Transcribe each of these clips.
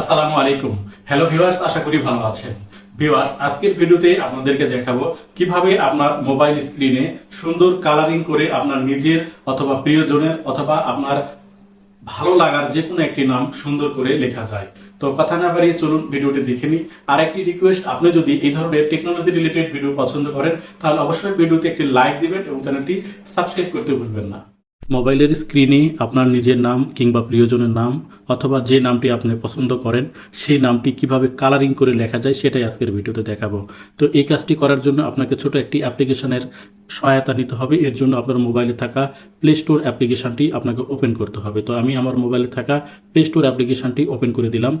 আসসালামু আলাইকুম। Hello viewers আশা করি ভালো আছেন। ভিউয়ার্স আজকের ভিডিওতে আপনাদেরকে দেখাবো কীভাবে আপনার মোবাইল স্ক্রিনে সুন্দর কালারিং করে আপনার নিজের অথবা প্রিয়জনের অথবা আপনার ভালো লাগার যে কোনো একটি নাম সুন্দর করে লেখা যায়। তো কথা না বাড়িয়ে চলুন ভিডিওটি দেখে নিই। আর একটি রিকোয়েস্ট আপনি যদি এই ধরনের টেকনোলজি রিলেটেড ভিডিও পছন্দ করেন, তাহলে অবশ্যই ভিডিওতে একটি লাইক দিবেন এবং চ্যানেলটি সাবস্ক্রাইব করতে ভুলবেন না। মোবাইলের স্ক্রিনে আপনার নিজের নাম কিংবা প্রিয়জনের নাম অথবা যে নামটি আপনি পছন্দ করেন, সেই নামটি কীভাবে কালারিং করে লেখা যায় সেটাই আজকের ভিডিওতে দেখাবো। তো এই কাজটি করার জন্য আপনাকে ছোট একটি অ্যাপ্লিকেশনের সহায়তা নিতে হবে। এর জন্য আপনার মোবাইলে থাকা প্লে স্টোর অ্যাপ্লিকেশনটি আপনাকে ওপেন করতে হবে। তো আমি আমার মোবাইলে থাকা প্লে স্টোর অ্যাপ্লিকেশনটি ওপেন করে দিলাম।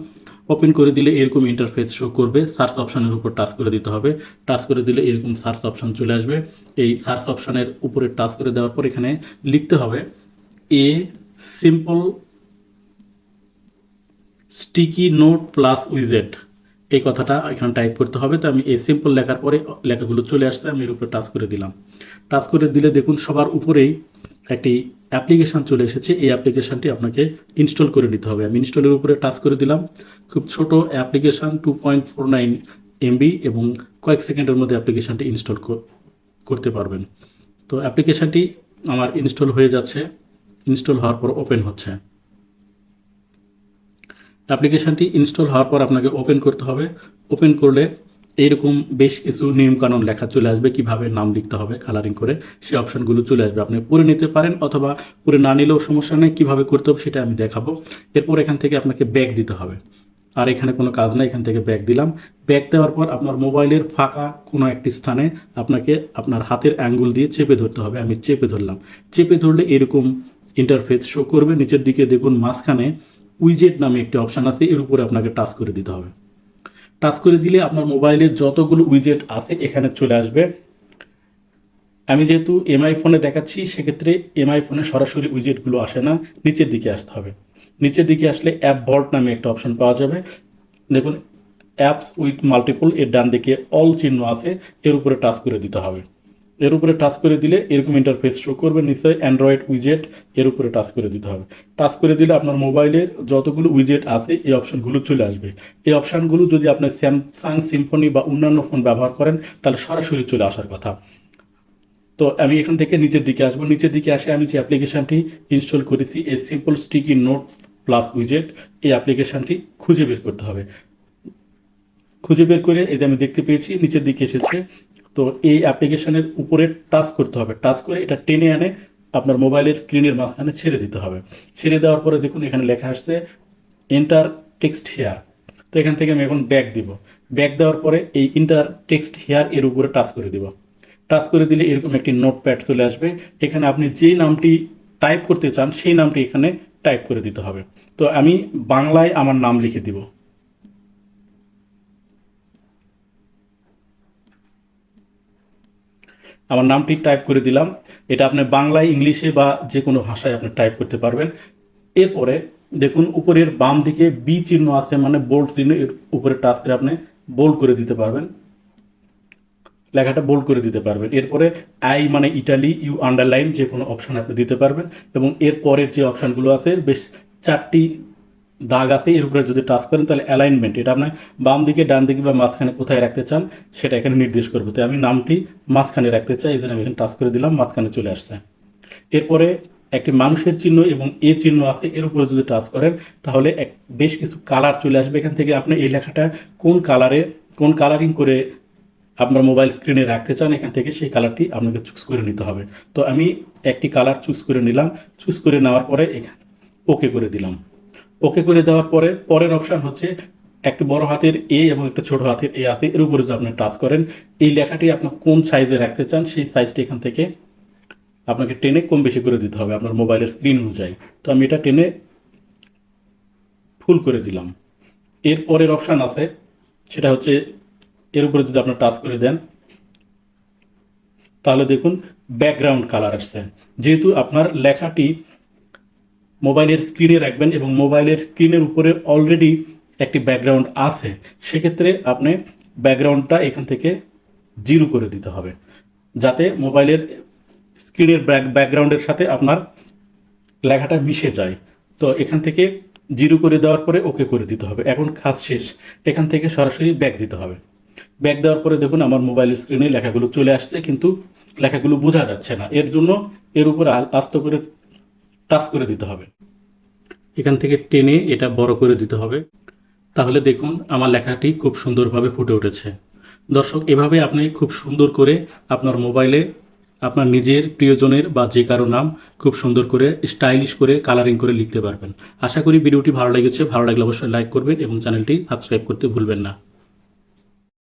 ওপেন করে দিলে এরকম ইন্টারফেস শো করবে। সার্চ অপশানের উপর টাচ করে দিতে হবে। টাচ করে দিলে এরকম সার্চ অপশান চলে আসবে। এই সার্চ অপশানের উপরে টাচ করে দেওয়ার পর এখানে লিখতে হবে a simple sticky note plus উইজেট এই কথাটা এখানে টাইপ করতে হবে। তো আমি এই সিম্পল লেখার পরে লেখাগুলো চলে আসছে, আমি এর উপরে টাচ করে দিলাম। টাচ করে দিলে দেখুন সবার উপরেই একটি অ্যাপ্লিকেশন চলে এসেছে। এই অ্যাপ্লিকেশনটি আপনাকে ইনস্টল করে নিতে হবে। আমি ইনস্টলের উপরে টাচ করে দিলাম। খুব ছোট application two point four nine MB এবং কয়েক সেকেন্ডের মধ্যে অ্যাপ্লিকেশনটি ইনস্টল করতে পারবেন। তো অ্যাপ্লিকেশনটি আমার ইনস্টল হয়ে যাচ্ছে। ইনস্টল হওয়ার পর ওপেন হচ্ছে। অ্যাপ্লিকেশনটি ইনস্টল হওয়ার পর আপনাকে ওপেন করতে হবে। ওপেন করলে এইরকম বেশ কিছু নিয়মকানুন লেখা চলে আসবে, কীভাবে নাম লিখতে হবে কালারিং করে সেই অপশনগুলো চলে আসবে। আপনি পড়ে নিতে পারেন অথবা পড়ে না নিলেও সমস্যা নেই, কীভাবে করতে হবে সেটা আমি দেখাবো। এরপর এখান থেকে আপনাকে ব্যাগ দিতে হবে। আর এখানে কোনো কাজ নাই, এখান থেকে ব্যাগ দিলাম। ব্যাগ দেওয়ার পর আপনার মোবাইলের ফাঁকা কোনো একটি স্থানে আপনাকে আপনার হাতের অ্যাঙ্গুল দিয়ে চেপে ধরতে হবে। আমি চেপে ধরলাম। চেপে ধরলে এরকম ইন্টারফেস শো করবে। নিচের দিকে দেখুন, মাঝখানে উইজেট নামে একটি অপশান আছে, এর উপরে আপনাকে টাচ করে দিতে হবে। টাচ করে দিলে আপনার মোবাইলে যতগুলো উইজেট আছে এখানে চলে আসবে। আমি যেহেতু এমআই ফোনে দেখাচ্ছি, সেক্ষেত্রে এমআই ফোনে সরাসরি উইজেটগুলো আসে না, নিচের দিকে আসতে হবে। নিচের দিকে আসলে অ্যাপ ভল্ট নামে একটা অপশন পাওয়া যাবে। দেখুন অ্যাপস উইথ মাল্টিপল এর ডান দিকে অল চিহ্ন আছে, এর উপরে টাচ করে দিতে হবে। এর উপরে টাচ করে দিলে এরকম ইন্টারফেস শো করবে, নিশ্চয়ই অ্যান্ড্রয়েড উইজেট এর উপরে টাচ করে দিতে হবে। টাচ করে দিলে আপনার মোবাইলের যতগুলো উইজেট আছে, এই অপশনগুলো চলে আসবে। এই অপশনগুলো যদি আপনি স্যামসাং সিম্ফনি বা অন্যান্য ফোন ব্যবহার করেন, তাহলে সরাসরি চলে আসার কথা। তো আমি এখান থেকে নিচের দিকে আসব। নিচের দিকে আসে আমি যে অ্যাপ্লিকেশনটি ইনস্টল করেছি, এই সিম্পল স্টিকি নোট প্লাস উইজেট এই অ্যাপ্লিকেশনটি খুঁজে বের করতে হবে। খুঁজে বের করে এটা আমি দেখতে পেয়েছি, নিচের দিকে এসেছে তো এই অ্যাপ্লিকেশনের উপরে টাচ করতে হবে। টাচ করে এটা টেনে আনে আপনার মোবাইলের স্ক্রিনের মাঝখানে ছেড়ে দিতে হবে। ছেড়ে দেওয়ার পরে দেখুন এখানে লেখা আসছে এন্টার টেক্সট হেয়ার তো এখান থেকে আমি এখন ব্যাক দিব। ব্যাক দেওয়ার পরে এই ইন্টার টেক্সট হেয়ার এর উপরে টাচ করে দিব। টাচ করে দিলে এরকম একটি নোটপ্যাড চলে আসবে। এখানে আপনি যেই নামটি টাইপ করতে চান, সেই নামটি এখানে টাইপ করে দিতে হবে। তো আমি বাংলায় আমার নাম লিখে দিব। আমার নামটি টাইপ করে দিলাম। এটা আপনি বাংলায়, ইংলিশে বা যে কোনো ভাষায় আপনি টাইপ করতে পারবেন। এরপরে দেখুন, উপরের বাম দিকে বি চিহ্ন আছে মানে বোল্ড চিহ্ন, এর উপরে টাচ করে আপনি বোল্ড করে দিতে পারবেন। লেখাটা বোল্ড করে দিতে পারবেন। এরপরে আই মানে ইটালি ইউ আন্ডারলাইন যে কোনো অপশান আপনি দিতে পারবেন। এবং এর পরের যে অপশানগুলো আছে, বেশ চারটি দাগ আছে, এর উপরে যদি টাচ করেন, তাহলে অ্যালাইনমেন্ট এটা আপনার বাম দিকে, ডান দিকে বা মাঝখানে কোথায় রাখতে চান, সেটা এখানে নির্দেশ করব। তো আমি নামটি মাঝখানে রাখতে চাই, এই জন্য আমি এখানে টাচ করে দিলাম, মাঝখানে চলে আসছে। এরপরে একটি মানুষের চিহ্ন এবং এ চিহ্ন আছে, এর উপরে যদি টাচ করেন, তাহলে এক, বেশ কিছু কালার চলে আসবে। এখান থেকে আপনি এই লেখাটা কোন কালারে কোন কালারিং করে আপনার মোবাইল স্ক্রিনে রাখতে চান, এখান থেকে সেই কালারটি আপনাকে চুজ করে নিতে হবে। তো আমি একটি কালার চুজ করে নিলাম চুজ করে নেওয়ার পরে এখানে ওকে করে দিলাম। ওকে করে দেওয়ার পরে, পরের অপশান হচ্ছে একটি বড় হাতের এ এবং একটা ছোট হাতের এ আছে। এর উপরে যদি আপনি টাচ করেন, এই লেখাটি আপনি কোন সাইজে রাখতে চান, সেই সাইজটি এখান থেকে আপনাকে টেনে কম বেশি করে দিতে হবে আপনার মোবাইলের স্ক্রিন অনুযায়ী। তো আমি এটা টেনে ফুল করে দিলাম। এর পরের অপশান আছে, সেটা হচ্ছে এর উপরে যদি আপনার টাচ করে দেন, তাহলে দেখুন ব্যাকগ্রাউন্ড কালার আসছে। যেহেতু আপনার লেখাটি মোবাইলের স্ক্রিনে রাখবেন এবং মোবাইলের স্ক্রিনের উপরে অলরেডি একটি ব্যাকগ্রাউন্ড আছে। সেক্ষেত্রে আপনি ব্যাকগ্রাউন্ডটা এখান থেকে জিরো করে দিতে হবে। যাতে মোবাইলের স্ক্রিনের ব্যাক ব্যাকগ্রাউন্ডের সাথে আপনার লেখাটা মিশে যায়। তো এখান থেকে জিরো করে দেওয়ার পরে ওকে করে দিতে হবে। এখন কাজ শেষ। এখান থেকে সরাসরি ব্যাক দিতে হবে। ব্যাক দেওয়ার পরে দেখুন আমার মোবাইল স্ক্রিনে লেখাগুলো চলে আসছে, কিন্তু লেখাগুলো বোঝা যাচ্ছে না। এর জন্য এর উপর আস্তে করে টাচ করে দিতে হবে। এখান থেকে টেনে এটা বড় করে দিতে হবে। তাহলে দেখুন, আমার লেখাটি খুব সুন্দরভাবে ফুটে উঠেছে। দর্শক, এভাবে আপনি খুব সুন্দর করে আপনার মোবাইলে আপনার নিজের প্রিয়জনের বা যে কারও নাম খুব সুন্দর করে, স্টাইলিশ করে, কালারিং করে লিখতে পারবেন। আশা করি ভিডিওটি ভালো লেগেছে। ভালো লাগলে অবশ্যই লাইক করবেন এবং চ্যানেলটি সাবস্ক্রাইব করতে ভুলবেন না।